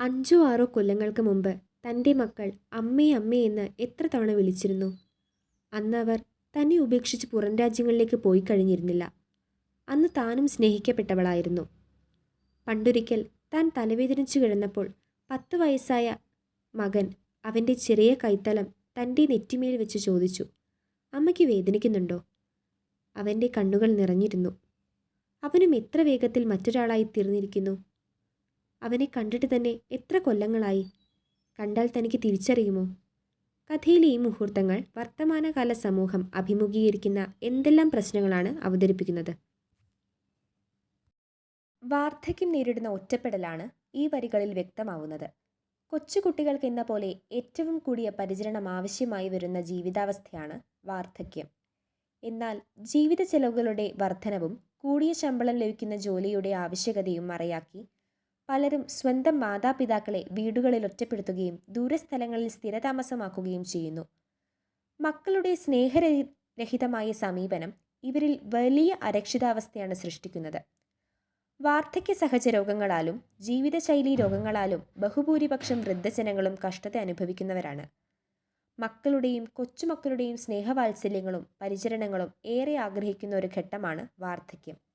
അഞ്ചോ ആറോ കൊല്ലങ്ങൾക്ക് മുമ്പ് തന്റെ മക്കൾ അമ്മേ അമ്മേ എന്ന് എത്ര തവണ വിളിച്ചിരുന്നു? അന്ന് അവർ തന്നെ ഉപേക്ഷിച്ച് പുറം രാജ്യങ്ങളിലേക്ക് പോയി കഴിഞ്ഞിരുന്നില്ല. അന്ന് താനും സ്നേഹിക്കപ്പെട്ടവളായിരുന്നു. പണ്ടൊരിക്കൽ താൻ തലവേദനിച്ചു കിടന്നപ്പോൾ പത്ത് വയസ്സായ മകൻ അവന്റെ ചെറിയ കൈത്തലം തന്റെ നെറ്റിമേൽ വെച്ച് ചോദിച്ചു അമ്മയ്ക്ക് വേദനിക്കുന്നുണ്ടോ? അവന്റെ കണ്ണുകൾ നിറഞ്ഞിരുന്നു. അവനും എത്ര വേഗത്തിൽ മറ്റൊരാളായി തീർന്നിരിക്കുന്നു? അവനെ കണ്ടിട്ട് തന്നെ എത്ര കൊല്ലങ്ങളായി? കണ്ടാൽ തനിക്ക് തിരിച്ചറിയുമോ? കഥയിലെ ഈ മുഹൂർത്തങ്ങൾ വർത്തമാനകാല സമൂഹം അഭിമുഖീകരിക്കുന്ന എന്തെല്ലാം പ്രശ്നങ്ങളാണ് അവതരിപ്പിക്കുന്നത്? വാർദ്ധക്യം നേരിടുന്ന ഒറ്റപ്പെടലാണ് ഈ വരികളിൽ വ്യക്തമാവുന്നത്. കൊച്ചുകുട്ടികൾക്ക് എന്ന പോലെ ഏറ്റവും കൂടിയ പരിചരണം ആവശ്യമായി വരുന്ന ജീവിതാവസ്ഥയാണ് വാർദ്ധക്യം. എന്നാൽ ജീവിത ചെലവുകളുടെ വർധനവും കൂടിയ ശമ്പളം ലഭിക്കുന്ന ജോലിയുടെ ആവശ്യകതയും മറയാക്കി പലരും സ്വന്തം മാതാപിതാക്കളെ വീടുകളിൽ ഒറ്റപ്പെടുത്തുകയും ദൂരസ്ഥലങ്ങളിൽ സ്ഥിരതാമസമാക്കുകയും ചെയ്യുന്നു. മക്കളുടെ സ്നേഹരഹിതമായ സമീപനം ഇവരിൽ വലിയ അരക്ഷിതാവസ്ഥയാണ് സൃഷ്ടിക്കുന്നത്. വാർദ്ധക്യ സഹജ രോഗങ്ങളാലും ജീവിതശൈലി രോഗങ്ങളാലും ബഹുഭൂരിപക്ഷം വൃദ്ധജനങ്ങളും കഷ്ടത അനുഭവിക്കുന്നവരാണ്. മക്കളുടെയും കൊച്ചുമക്കളുടെയും സ്നേഹവാത്സല്യങ്ങളും പരിചരണങ്ങളും ഏറെ ആഗ്രഹിക്കുന്ന ഒരു ഘട്ടമാണ് വാർദ്ധക്യം.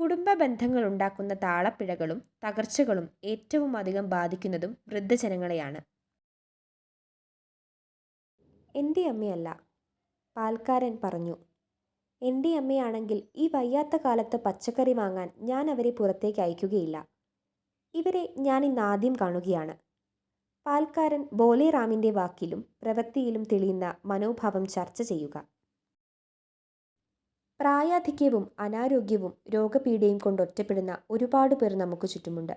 കുടുംബ ബന്ധങ്ങൾ ഉണ്ടാക്കുന്ന താളപ്പിഴകളും തകർച്ചകളും ഏറ്റവും അധികം ബാധിക്കുന്നതും വൃദ്ധജനങ്ങളെയാണ്. എന്റെ അമ്മയല്ല പാൽക്കാരൻ പറഞ്ഞു. എന്റെ അമ്മയാണെങ്കിൽ ഈ വയ്യാത്ത കാലത്ത് പച്ചക്കറി വാങ്ങാൻ ഞാൻ അവരെ പുറത്തേക്ക് അയക്കുകയില്ല. ഇവരെ ഞാൻ ഇന്ന് ആദ്യം കാണുകയാണ്. പാൽക്കാരൻ ബോലെറാമിന്റെ വാക്കിലും പ്രവൃത്തിയിലും തെളിയുന്ന മനോഭാവം ചർച്ച ചെയ്യുക. പ്രായാധിക്യവും അനാരോഗ്യവും രോഗപീഠയും കൊണ്ട് ഒറ്റപ്പെടുന്ന ഒരുപാട് പേർ നമുക്ക് ചുറ്റുമുണ്ട്.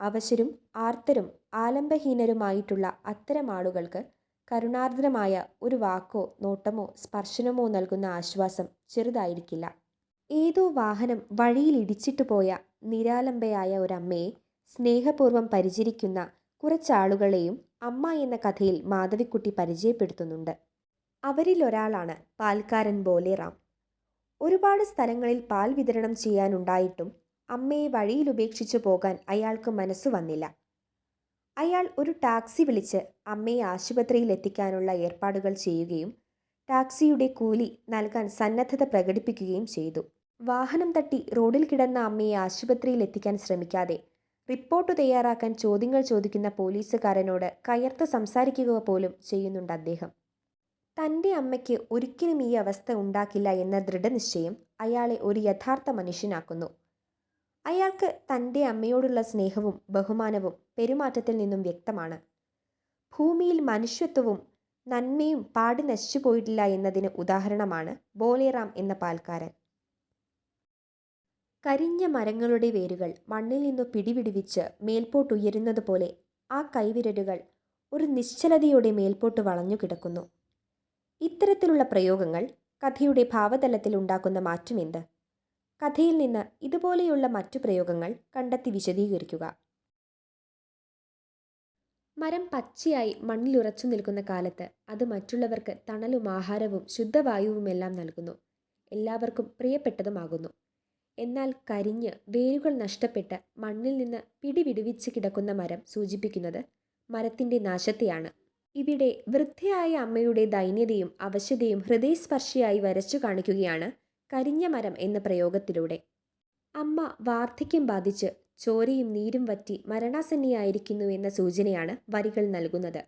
അവശരും ആർത്തരും ആലംബഹീനരുമായിട്ടുള്ള അത്തരം ആളുകൾക്ക് കരുണാർദ്രമായ ഒരു വാക്കോ നോട്ടമോ സ്പർശനമോ നൽകുന്ന ആശ്വാസം ചെറുതായിരിക്കില്ല. ഏതോ വാഹനം വഴിയിൽ ഇടിച്ചിട്ടു പോയ നിരാലംബയായ ഒരമ്മയെ സ്നേഹപൂർവം പരിചരിക്കുന്ന കുറച്ചാളുകളെയും അമ്മ എന്ന കഥയിൽ മാധവിക്കുട്ടി പരിചയപ്പെടുത്തുന്നുണ്ട്. അവരിലൊരാളാണ് പാൽക്കാരൻ ബോലെറാം. ഒരുപാട് സ്ഥലങ്ങളിൽ പാൽ വിതരണം ചെയ്യാനുണ്ടായിട്ടും അമ്മയെ വഴിയിൽ ഉപേക്ഷിച്ചു പോകാൻ അയാൾക്ക് മനസ്സു വന്നില്ല. അയാൾ ഒരു ടാക്സി വിളിച്ച് അമ്മയെ ആശുപത്രിയിൽ എത്തിക്കാനുള്ള ഏർപ്പാടുകൾ ചെയ്യുകയും ടാക്സിയുടെ കൂലി നൽകാൻ സന്നദ്ധത പ്രകടിപ്പിക്കുകയും ചെയ്തു. വാഹനം തട്ടി റോഡിൽ കിടന്ന അമ്മയെ ആശുപത്രിയിൽ എത്തിക്കാൻ ശ്രമിക്കാതെ റിപ്പോർട്ട് തയ്യാറാക്കാൻ ചോദ്യങ്ങൾ ചോദിക്കുന്ന പോലീസുകാരനോട് കയർത്ത് സംസാരിക്കുക പോലും ചെയ്യുന്നുണ്ട് അദ്ദേഹം. തന്റെ അമ്മയ്ക്ക് ഒരിക്കലും ഈ അവസ്ഥ ഉണ്ടാക്കില്ല എന്ന ദൃഢനിശ്ചയം അയാളെ ഒരു യഥാർത്ഥ മനുഷ്യനാക്കുന്നു. അയാൾക്ക് തന്റെ അമ്മയോടുള്ള സ്നേഹവും ബഹുമാനവും പെരുമാറ്റത്തിൽ നിന്നും വ്യക്തമാണ്. ഭൂമിയിൽ മനുഷ്യത്വവും നന്മയും പാടി നശിച്ചു പോയിട്ടില്ല എന്നതിന് ഉദാഹരണമാണ് ബോലേറാം എന്ന പാൽക്കാരൻ. കരിഞ്ഞ മരങ്ങളുടെ വേരുകൾ മണ്ണിൽ നിന്നു പിടിപിടിവിച്ച് മേൽപോട്ടുയരുന്നത് പോലെ ആ കൈവിരലുകൾ ഒരു നിശ്ചലതയോടെ മേൽപോട്ട് വളഞ്ഞു കിടക്കുന്നു. ഇത്തരത്തിലുള്ള പ്രയോഗങ്ങൾ കഥയുടെ ഭാവതലത്തിൽ ഉണ്ടാക്കുന്ന മാറ്റമെന്ത് കഥയിൽ നിന്ന് ഇതുപോലെയുള്ള മറ്റു പ്രയോഗങ്ങൾ കണ്ടെത്തി വിശദീകരിക്കുക. മരം പച്ചയായി മണ്ണിലുറച്ചു നിൽക്കുന്ന കാലത്ത് അത് മറ്റുള്ളവർക്ക് തണലും ആഹാരവും ശുദ്ധവായുവുമെല്ലാം നൽകുന്നു. എല്ലാവർക്കും പ്രിയപ്പെട്ടതുമാകുന്നു. എന്നാൽ കരിഞ്ഞ് വേരുകൾ നഷ്ടപ്പെട്ട് മണ്ണിൽ നിന്ന് പിടിവിടുവിച്ച് കിടക്കുന്ന മരം സൂചിപ്പിക്കുന്നത് മരത്തിന്റെ നാശത്തെയാണ്. ഇവിടെ വൃദ്ധയായ അമ്മയുടെ ദൈന്യതയും അവശതയും ഹൃദയസ്പർശിയായി വരച്ചു കാണിക്കുകയാണ് കരിഞ്ഞ മരം എന്ന പ്രയോഗത്തിലൂടെ. അമ്മ വാർദ്ധക്യം ബാധിച്ച് ചോരയും നീരും വറ്റി മരണാസന്നിയായിരിക്കുന്നു എന്ന സൂചനയാണ് വരികൾ നൽകുന്നത്.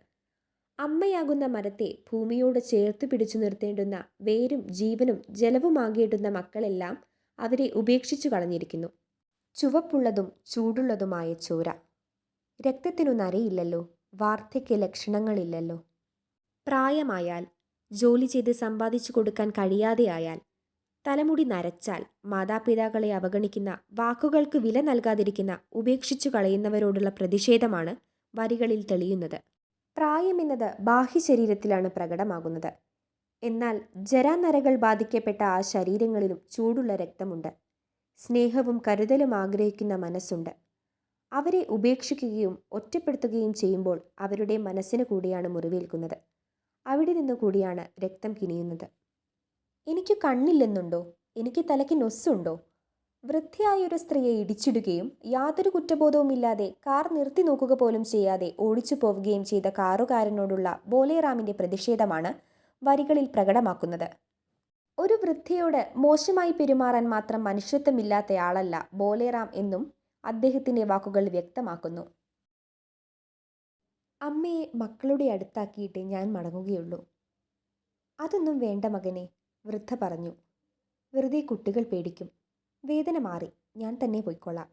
അമ്മയാകുന്ന മരത്തെ ഭൂമിയോട് ചേർത്ത് പിടിച്ചു നിർത്തേണ്ടുന്ന വേരും ജീവനും ജലവുമാകേണ്ടുന്ന മക്കളെല്ലാം അവരെ ഉപേക്ഷിച്ചു കളഞ്ഞിരിക്കുന്നു. ചുവപ്പുള്ളതും ചൂടുള്ളതുമായ ചോര. രക്തത്തിനു നരയില്ലല്ലോ വാർദ്ധക്യ ലക്ഷണങ്ങളില്ലല്ലോ. പ്രായമായാൽ ജോലി ചെയ്ത് സമ്പാദിച്ചു കൊടുക്കാൻ കഴിയാതെയായാൽ തലമുടി നരച്ചാൽ മാതാപിതാക്കളെ അവഗണിക്കുന്ന വാക്കുകൾക്ക് വില നൽകാതിരിക്കുന്ന ഉപേക്ഷിച്ചു കളയുന്നവരോടുള്ള പ്രതിഷേധമാണ് വരികളിൽ തെളിയുന്നത്. പ്രായമെന്നത് ബാഹ്യശരീരത്തിലാണ് പ്രകടമാകുന്നത്. എന്നാൽ ജരാനരകൾ ബാധിക്കപ്പെട്ട ആ ശരീരങ്ങളിലും ചൂടുള്ള രക്തമുണ്ട്. സ്നേഹവും കരുതലും ആഗ്രഹിക്കുന്ന മനസ്സുണ്ട്. അവരെ ഉപേക്ഷിക്കുകയും ഒറ്റപ്പെടുത്തുകയും ചെയ്യുമ്പോൾ അവരുടെ മനസ്സിന് കൂടിയാണ് മുറിവേൽക്കുന്നത്. അവിടെ നിന്ന് കൂടിയാണ് രക്തം കിനിയുന്നത്. എനിക്ക് കണ്ണില്ലെന്നുണ്ടോ? എനിക്ക് തലയ്ക്ക് നൊസ്സുണ്ടോ വൃദ്ധയായ ഒരു സ്ത്രീയെ ഇടിച്ചിടുകയും യാതൊരു കുറ്റബോധവുമില്ലാതെ കാർ നിർത്തി നോക്കുക പോലും ചെയ്യാതെ ഓടിച്ചു പോവുകയും ചെയ്ത കാറുകാരനോടുള്ള ബോലേറാമിന്റെ പ്രതിഷേധമാണ് വരികളിൽ പ്രകടമാക്കുന്നത്. ഒരു വൃദ്ധയോട് മോശമായി പെരുമാറാൻ മാത്രം മനുഷ്യത്വമില്ലാത്തയാളല്ല ബോലേറാം എന്നും അദ്ദേഹത്തിന്റെ വാക്കുകൾ വ്യക്തമാക്കുന്നു. അമ്മയെ മക്കളുടെ അടുത്താക്കിയിട്ട് ഞാൻ മടങ്ങുകയുള്ളൂ. അതൊന്നും വേണ്ട മകനെ വൃദ്ധ പറഞ്ഞു. വെറുതെ കുട്ടികൾ പേടിക്കും. വേദന മാറി. ഞാൻ തന്നെ പോയിക്കൊള്ളാം.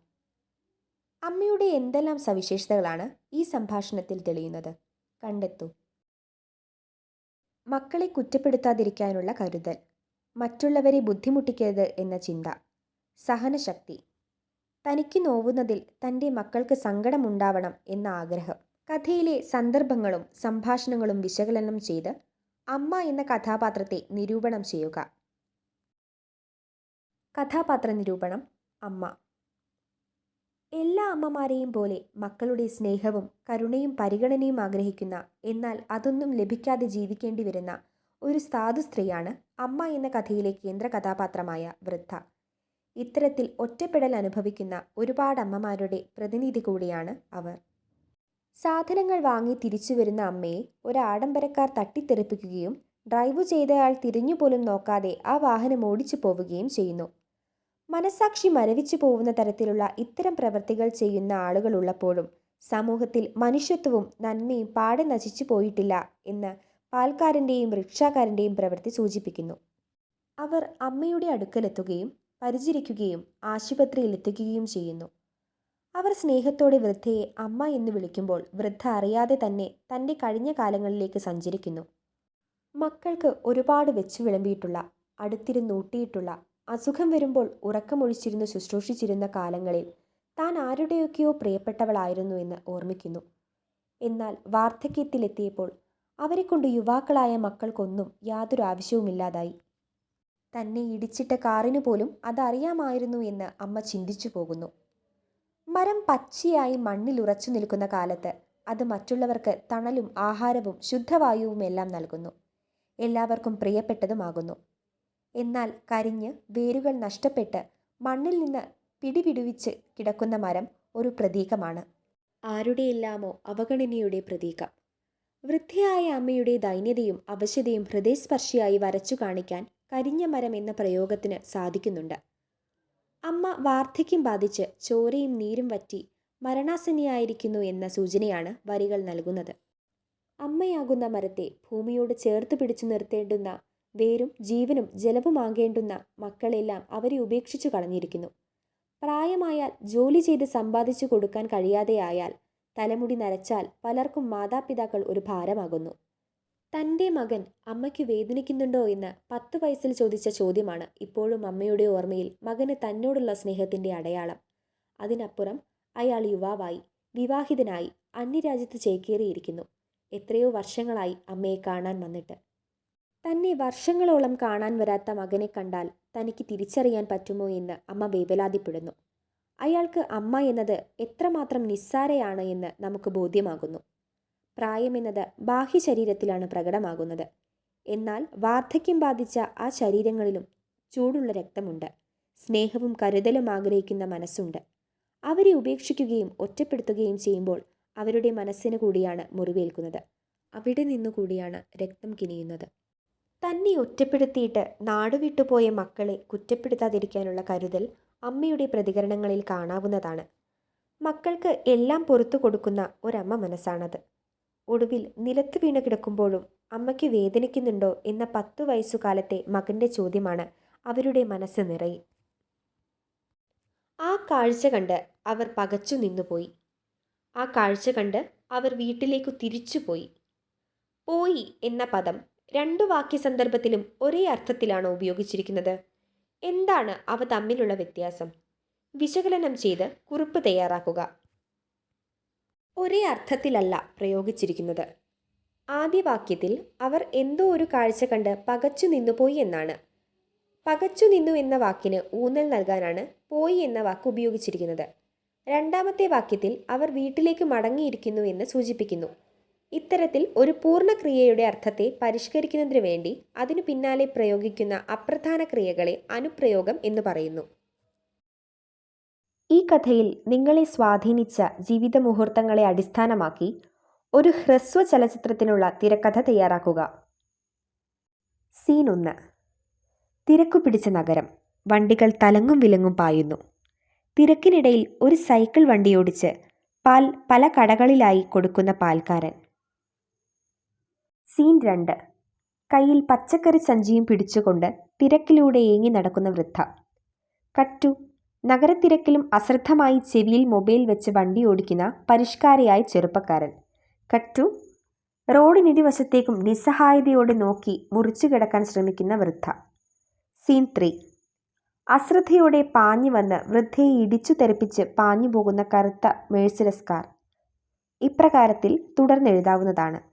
അമ്മയുടെ എന്തെല്ലാം സവിശേഷതകളാണ് ഈ സംഭാഷണത്തിൽ തെളിയുന്നത്? കണ്ടെത്തൂ. മക്കളെ കുറ്റപ്പെടുത്താതിരിക്കാനുള്ള കരുതൽ. മറ്റുള്ളവരെ ബുദ്ധിമുട്ടിക്കരുത് എന്ന ചിന്ത. സഹനശക്തി. തനിക്ക് നോവുന്നതിൽ തന്റെ മക്കൾക്ക് സങ്കടമുണ്ടാവണം എന്ന ആഗ്രഹം. കഥയിലെ സന്ദർഭങ്ങളും സംഭാഷണങ്ങളും വിശകലനം ചെയ്ത് അമ്മ എന്ന കഥാപാത്രത്തെ നിരൂപണം ചെയ്യുക. കഥാപാത്ര നിരൂപണം അമ്മ. എല്ലാ അമ്മമാരെയും പോലെ മക്കളുടെ സ്നേഹവും കരുണയും പരിഗണനയും ആഗ്രഹിക്കുന്ന എന്നാൽ അതൊന്നും ലഭിക്കാതെ ജീവിക്കേണ്ടി വരുന്ന ഒരു സാധു സ്ത്രീയാണ് അമ്മ എന്ന കഥയിലെ കേന്ദ്ര കഥാപാത്രമായ വൃദ്ധ. ഇത്തരത്തിൽ ഒറ്റപ്പെടൽ അനുഭവിക്കുന്ന ഒരുപാട് അമ്മമാരുടെ പ്രതിനിധി കൂടിയാണ് അവർ. സാധനങ്ങൾ വാങ്ങി തിരിച്ചു വരുന്ന അമ്മയെ ഒരാഡംബരക്കാർ തട്ടിത്തെറിപ്പിക്കുകയും ഡ്രൈവ് ചെയ്തയാൾ തിരിഞ്ഞുപോലും നോക്കാതെ ആ വാഹനം ഓടിച്ചു പോവുകയും ചെയ്യുന്നു. മനസാക്ഷി മരവിച്ചു പോകുന്ന തരത്തിലുള്ള ഇത്തരം പ്രവൃത്തികൾ ചെയ്യുന്ന ആളുകൾ ഉള്ളപ്പോഴും സമൂഹത്തിൽ മനുഷ്യത്വവും നന്മയും പാടെ നശിച്ചു പോയിട്ടില്ല എന്ന് പാൽക്കാരന്റെയും റിക്ഷാക്കാരന്റെയും പ്രവൃത്തി സൂചിപ്പിക്കുന്നു. അവർ അമ്മയുടെ അടുക്കലെത്തുകയും പരിചരിക്കുകയും ആശുപത്രിയിൽ എത്തിക്കുകയും ചെയ്യുന്നു. അവർ സ്നേഹത്തോടെ വൃദ്ധയെ അമ്മ എന്ന് വിളിക്കുമ്പോൾ വൃദ്ധ അറിയാതെ തന്നെ തന്റെ കഴിഞ്ഞ കാലങ്ങളിലേക്ക് സഞ്ചരിക്കുന്നു. മക്കൾക്ക് ഒരുപാട് വെച്ചു വിളമ്പിയിട്ടുള്ള അടുത്തിരുന്നൂട്ടിയിട്ടുള്ള അസുഖം വരുമ്പോൾ ഉറക്കമൊഴിച്ചിരുന്ന് ശുശ്രൂഷിച്ചിരുന്ന കാലങ്ങളിൽ താൻ ആരുടെയൊക്കെയോ പ്രിയപ്പെട്ടവളായിരുന്നു എന്ന് ഓർമ്മിക്കുന്നു. എന്നാൽ വാർദ്ധക്യത്തിലെത്തിയപ്പോൾ അവരെക്കൊണ്ട് യുവാക്കളായ മക്കൾക്കൊന്നും യാതൊരു ആവശ്യവുമില്ലാതായി. തന്നെ ഇടിച്ചിട്ട കാറിനു പോലും അതറിയാമായിരുന്നു എന്ന് അമ്മ ചിന്തിച്ചു പോകുന്നു. മരം പച്ചയായി മണ്ണിൽ ഉറച്ചു നിൽക്കുന്ന കാലത്ത് അത് മറ്റുള്ളവർക്ക് തണലും ആഹാരവും ശുദ്ധവായുവുമെല്ലാം നൽകുന്നു. എല്ലാവർക്കും പ്രിയപ്പെട്ടതുമാകുന്നു. എന്നാൽ കരിഞ്ഞ് വേരുകൾ നഷ്ടപ്പെട്ട് മണ്ണിൽ നിന്ന് പിടിവിടുവിച്ച് കിടക്കുന്ന മരം ഒരു പ്രതീകമാണ്. ആരുടെയെല്ലാമോ അവഗണനയുടെ പ്രതീകം. വൃദ്ധയായ അമ്മയുടെ ദൈന്യതയും അവശതയും ഹൃദയസ്പർശിയായി വരച്ചു കാണിക്കാൻ കരിഞ്ഞ മരം എന്ന പ്രയോഗത്തിന് സാധിക്കുന്നുണ്ട്. അമ്മ വാർദ്ധക്യം ബാധിച്ച് ചോരയും നീരും വറ്റി മരണാസന്നിയായിരിക്കുന്നു എന്ന സൂചനയാണ് വരികൾ നൽകുന്നത്. അമ്മയാകുന്ന മരത്തെ ഭൂമിയോട് ചേർത്ത് പിടിച്ചു നിർത്തേണ്ടുന്ന വേരും ജീവനും ജലവുമാകേണ്ടുന്ന മക്കളെല്ലാം അവരെ ഉപേക്ഷിച്ചു കളഞ്ഞിരിക്കുന്നു. പ്രായമായാൽ ജോലി ചെയ്ത് സമ്പാദിച്ചു കൊടുക്കാൻ കഴിയാതെയായാൽ തലമുടി നരച്ചാൽ പലർക്കും മാതാപിതാക്കൾ ഒരു ഭാരമാകുന്നു. തന്റെ മകൻ അമ്മയ്ക്ക് വേദനിക്കുന്നുണ്ടോ എന്ന് പത്ത് വയസ്സിൽ ചോദിച്ച ചോദ്യമാണ് ഇപ്പോഴും അമ്മയുടെ ഓർമ്മയിൽ മകന് തന്നോടുള്ള സ്നേഹത്തിന്റെ അടയാളം. അതിനപ്പുറം അയാൾ യുവാവായി വിവാഹിതനായി അന്യരാജ്യത്ത് ചേക്കേറിയിരിക്കുന്നു. എത്രയോ വർഷങ്ങളായി അമ്മയെ കാണാൻ വന്നിട്ട്. തന്നെ വർഷങ്ങളോളം കാണാൻ വരാത്ത മകനെ കണ്ടാൽ തനിക്ക് തിരിച്ചറിയാൻ പറ്റുമോ എന്ന് അമ്മ വേവലാതിപ്പെടുന്നു. അയാൾക്ക് അമ്മ എന്നത് എത്രമാത്രം നിസ്സാരയാണ് എന്ന് നമുക്ക് ബോധ്യമാകുന്നു. പ്രായമെന്നത് ബാഹ്യ ശരീരത്തിലാണ് പ്രകടമാകുന്നത്. എന്നാൽ വാർദ്ധക്യം ബാധിച്ച ആ ശരീരങ്ങളിലും ചൂടുള്ള രക്തമുണ്ട്. സ്നേഹവും കരുതലും ആഗ്രഹിക്കുന്ന മനസ്സുണ്ട്. അവരെ ഉപേക്ഷിക്കുകയും ഒറ്റപ്പെടുത്തുകയും ചെയ്യുമ്പോൾ അവരുടെ മനസ്സിന് കൂടിയാണ് മുറിവേൽക്കുന്നത്. അവിടെ നിന്നുകൂടിയാണ് രക്തം കിനിയുന്നത്. തന്നെ ഒറ്റപ്പെടുത്തിയിട്ട് നാടുവിട്ടുപോയ മക്കളെ കുറ്റപ്പെടുത്താതിരിക്കാനുള്ള കരുതൽ അമ്മയുടെ പ്രതികരണങ്ങളിൽ കാണാവുന്നതാണ്. മക്കൾക്ക് എല്ലാം പുറത്തു കൊടുക്കുന്ന ഒരമ്മ മനസ്സാണത്. ഒടുവിൽ നിലത്ത് വീണ് കിടക്കുമ്പോഴും അമ്മയ്ക്ക് വേദനിക്കുന്നുണ്ടോ എന്ന പത്തു വയസ്സുകാലത്തെ മകന്റെ ചോദ്യമാണ് അവരുടെ മനസ്സ് നിറയെ. ആ കാഴ്ച കണ്ട് അവർ പകച്ചു നിന്നുപോയി. ആ കാഴ്ച കണ്ട് അവർ വീട്ടിലേക്കു തിരിച്ചുപോയി. പോയി എന്ന പദം രണ്ടു വാക്യ സന്ദർഭത്തിലും ഒരേ അർത്ഥത്തിലാണ് ഉപയോഗിച്ചിരിക്കുന്നത്? എന്താണ് അവ തമ്മിലുള്ള വ്യത്യാസം? വിശകലനം ചെയ്ത് കുറിപ്പ് തയ്യാറാക്കുക. ഒരേ അർത്ഥത്തിലല്ല പ്രയോഗിച്ചിരിക്കുന്നത്. ആദ്യ വാക്യത്തിൽ അവർ എന്തോ ഒരു കാഴ്ച കണ്ട് പകച്ചു നിന്നുപോയി എന്നാണ്. പകച്ചു നിന്നു എന്ന വാക്കിന് ഊന്നൽ നൽകാനാണ് പോയി എന്ന വാക്ക് ഉപയോഗിച്ചിരിക്കുന്നത്. രണ്ടാമത്തെ വാക്യത്തിൽ അവർ വീട്ടിലേക്ക് മടങ്ങിയിരിക്കുന്നു എന്ന് സൂചിപ്പിക്കുന്നു. ഇത്തരത്തിൽ ഒരു പൂർണക്രിയയുടെ അർത്ഥത്തെ പരിഷ്കരിക്കുന്നതിന് വേണ്ടി അതിനു പിന്നാലെ പ്രയോഗിക്കുന്ന അപ്രധാന ക്രിയകളെ അനുപ്രയോഗം എന്ന് പറയുന്നു. ഈ കഥയിൽ നിങ്ങളെ സ്വാധീനിച്ച ജീവിത മുഹൂർത്തങ്ങളെ അടിസ്ഥാനമാക്കി ഒരു ഹ്രസ്വ ചലച്ചിത്രത്തിനുള്ള തിരക്കഥ തയ്യാറാക്കുക. സീൻ ഒന്ന്. തിരക്കു പിടിച്ച നഗരം. വണ്ടികൾ തലങ്ങും വിലങ്ങും പായുന്നു. തിരക്കിനിടയിൽ ഒരു സൈക്കിൾ വണ്ടിയോടിച്ച് പാൽ പല കടകളിലായി കൊടുക്കുന്ന പാൽക്കാരൻ. സീൻ രണ്ട്. കയ്യിൽ പച്ചക്കറി സഞ്ചിയും പിടിച്ചുകൊണ്ട് തിരക്കിലൂടെ ഏങ്ങി നടക്കുന്ന വൃദ്ധ. കട്ടു നഗരത്തിരക്കിലും അശ്രദ്ധമായി ചെവിയിൽ മൊബൈൽ വെച്ച് വണ്ടി ഓടിക്കുന്ന പരിഷ്കാരയായ ചെറുപ്പക്കാരൻ. കട്ടു റോഡിനിരുവശത്തേക്കും നിസ്സഹായതയോടെ നോക്കി മുറിച്ചു കിടക്കാൻ ശ്രമിക്കുന്ന വൃദ്ധ. Scene three. അശ്രദ്ധയോടെ പാഞ്ഞു വന്ന് വൃദ്ധയെ ഇടിച്ചു തെറിപ്പിച്ച് പാഞ്ഞു പോകുന്ന കറുത്ത മേഴ്സിഡസ് കാർ ഇപ്രകാരത്തിൽ തുടർന്നെഴുതാവുന്നതാണ്.